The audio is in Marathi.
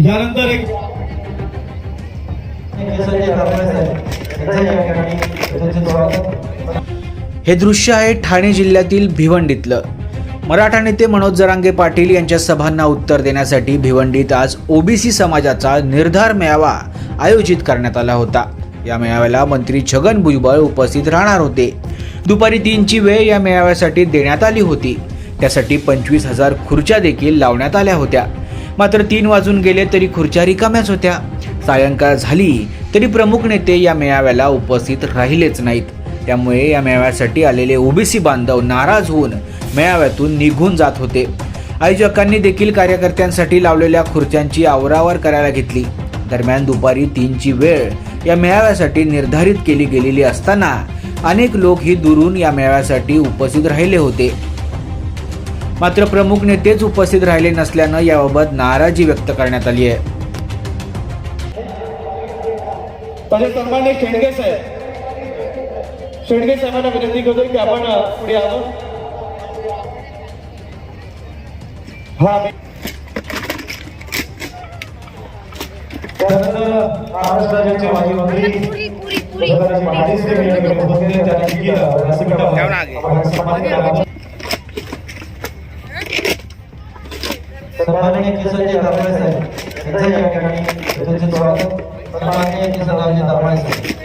यानंतर एक हे दृश्य आहे ठाणे जिल्ह्यातील भिवंडीतलं. मराठा नेते मनोज जरांगे पाटील यांच्या सभांना उत्तर देण्यासाठी भिवंडीत आज ओबीसी समाजाचा निर्धार मेळावा आयोजित करण्यात आला होता. या मेळाव्याला मंत्री छगन भुजबळ उपस्थित राहणार होते. दुपारी तीनची वेळ या मेळाव्यासाठी देण्यात आली होती. त्यासाठी पंचवीस हजार खुर्च्या देखील लावण्यात आल्या होत्या. मात्र तीन वाजून गेले तरी खुर्च्या रिकाम्याच होत्या. सायंकाळ झाली तरी प्रमुख नेते या मेळाव्याला उपस्थित राहिलेच नाहीत. त्यामुळे या मेळाव्यासाठी आलेले ओबीसी बांधव नाराज होऊन मेळाव्यातून निघून जात होते. आयोजकांनी देखील कार्यकर्त्यांसाठी लावलेल्या खुर्च्यांची आवरावर करायला घेतली. दरम्यान दुपारी तीनची वेळ या मेळाव्यासाठी निर्धारित केली गेलेली असताना अनेक लोक ही दुरून या मेळाव्यासाठी उपस्थित राहिले होते. मात्र प्रमुख नेतेच उपस्थित राहिले नसल्यानं याबाबत नाराजी व्यक्त करण्यात आली आहे. शेंडगे साहेब. शेंडगे साहेबांना विनंती करतो की आपण पुढे यावं हा महाराष्ट्र राज्याचे माजी मंत्री माजी सन्माननीय संजय कारभारे साहेब यांचं या ठिकाणी त्यांचे स्वागत सन्माननीय संजय कारभारे साहेब